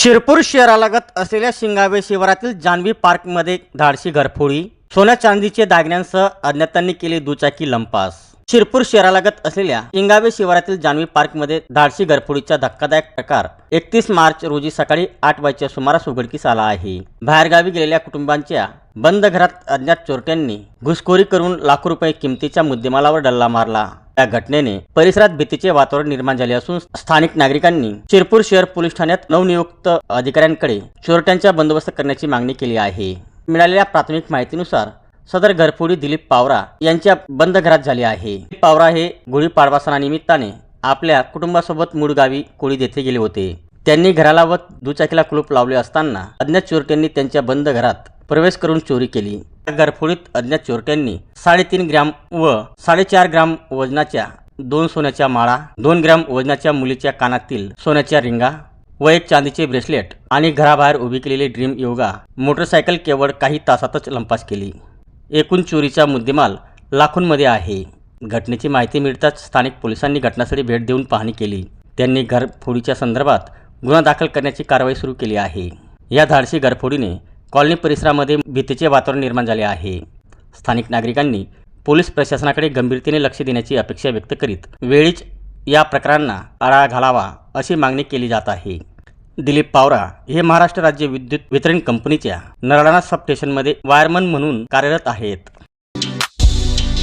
शिरपूर शहरालगत असलेल्या शिंगावे शिवारातील जान्हवी पार्कमध्ये धाडशी घरफोडी सोन्या चांदीचे दागिन्यांसह अज्ञातांनी केली दुचाकी लंपास. शिरपूर शहरालगत असलेल्या शिंगावे शिवारातील जान्हवी पार्कमध्ये धाडशी घरफोडीचा धक्कादायक प्रकार एकतीस मार्च रोजी सकाळी आठ वाजच्या सुमारास उघडकीस आला आहे. बाहेरगावी गेलेल्या कुटुंबांच्या बंद घरात अज्ञात चोरट्यांनी घुसखोरी करून लाखो रुपये किमतीच्या मुद्देमालावर डल्ला मारला. या घटनेने परिसरात भीतीचे वातावरण निर्माण झाले असून स्थानिक नागरिकांनी शिरपूर शहर पोलीस ठाण्यात नवनियुक्त अधिकाऱ्यांकडे चोरट्यांचा बंदोबस्त करण्याची मागणी केली आहे. मिळालेल्या प्राथमिक माहितीनुसार सदर घरफोडी दिलीप पावरा यांच्या बंद घरात झाली आहे. पावरा हे गुढीपाडवा सणानिमित्ताने आपल्या कुटुंबासोबत मूळ गावी कोळी येथे गेले होते. त्यांनी घराला व दुचाकीला कुलूप लावले असताना अज्ञात चोरट्यांनी त्यांच्या बंद घरात प्रवेश करून चोरी केली. घरफोडीत अज्ञात चोरट्यांनी साडेतीन ग्रॅम व साडेचार ग्राम वजनाच्या दोन सोन्याच्या माळा दोन ग्रॅम वजनाच्या मुलीच्या कानातील सोन्याच्या रिंगा व एक चांदीचे ब्रेसलेट आणि घराबाहेर उभी केलेली ड्रीम योगा मोटरसायकल केवळ काही तासातच लंपास केली. एकूण चोरीचा मुद्देमाल लाखोंमध्ये आहे. घटनेची माहिती मिळताच स्थानिक पोलिसांनी घटनास्थळी भेट देऊन पाहणी केली. त्यांनी घरफोडीच्या संदर्भात गुन्हा दाखल करण्याची कारवाई सुरू केली आहे. या धाडसी घरफोडीने कॉलनी परिसरामध्ये भीतीचे वातावरण निर्माण झाले आहे. स्थानिक नागरिकांनी पोलीस प्रशासनाकडे गंभीरतेने लक्ष देण्याची अपेक्षा व्यक्त करीत वेळीच या प्रकारांना आळा घालावा अशी मागणी केली जात आहे. दिलीप पावरा हे महाराष्ट्र राज्य विद्युत वितरण कंपनीच्या नरडाणा सबस्टेशनमध्ये वायरमन म्हणून कार्यरत आहेत.